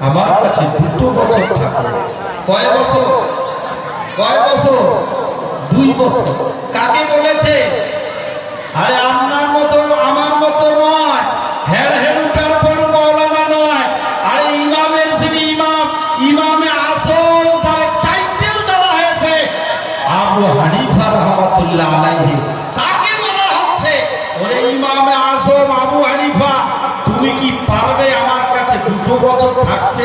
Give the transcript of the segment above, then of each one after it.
আমার কাছে দুটো বছর থাকবে কয় বছর? কয় বছর? দুই বছর। কাকে বলেছে? আরে আপনার মতো, আমার মতো নয়। হেড হেডুটার পর মৌলানা নয়। আরে ইমামের ইমাম, ইমামে আসল টাইটেল দেওয়া হয়েছে, আবু হানিফা রহমাতুল্লাহ আলাইহি। তাকে বলা হচ্ছে? ওরে ইমামে আসম আবু হানিফা, তুমি কি পারবে দুটো বছর থাকতে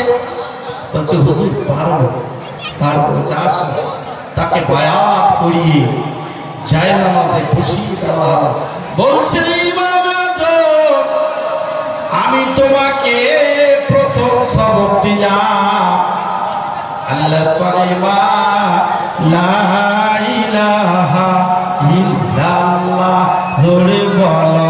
বলছে, হুজুর চাষ তাকে বায়াত করিয়ে যায় নামাজে বসিয়ে দেওয়া হলো বলছে আমি তোমাকে প্রথম সবক দিলাম। আল্লাহ কলিমা লা ইলাহা ইল্লাল্লাহ। জোরে বলো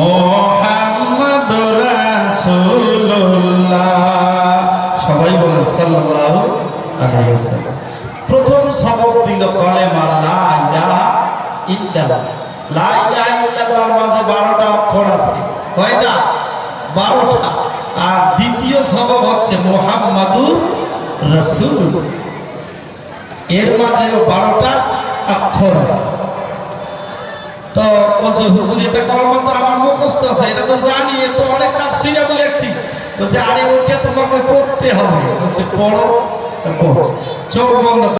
মোহাম্মদুর রাসূলুল্লাহ। সবাই বলেন সাল্লাল্লাহু আলাইহি ওয়াসাল্লাম। প্রথম সবক দিল কলেমা, লা ইলাহা ইল্লাল্লাহ। লা ইলাহা ইল্লাল্লাহর মাঝে 12টা অক্ষর আছে। কয়টা? 12টা আর দ্বিতীয় সবক হচ্ছে মুহাম্মাদুর রাসূল। এর মাঝে 12টা অক্ষর আছে। তো বলছে, হুজুর, এটা কলমা তো আমার মুখস্থ আছে, এটা তো জানি তো অনেক তাফসির আমি লেখছি। বলছে, আরে ওইটা তোমাকে পড়তে হবে। বলছে, পড়ো। চোখ বন্ধ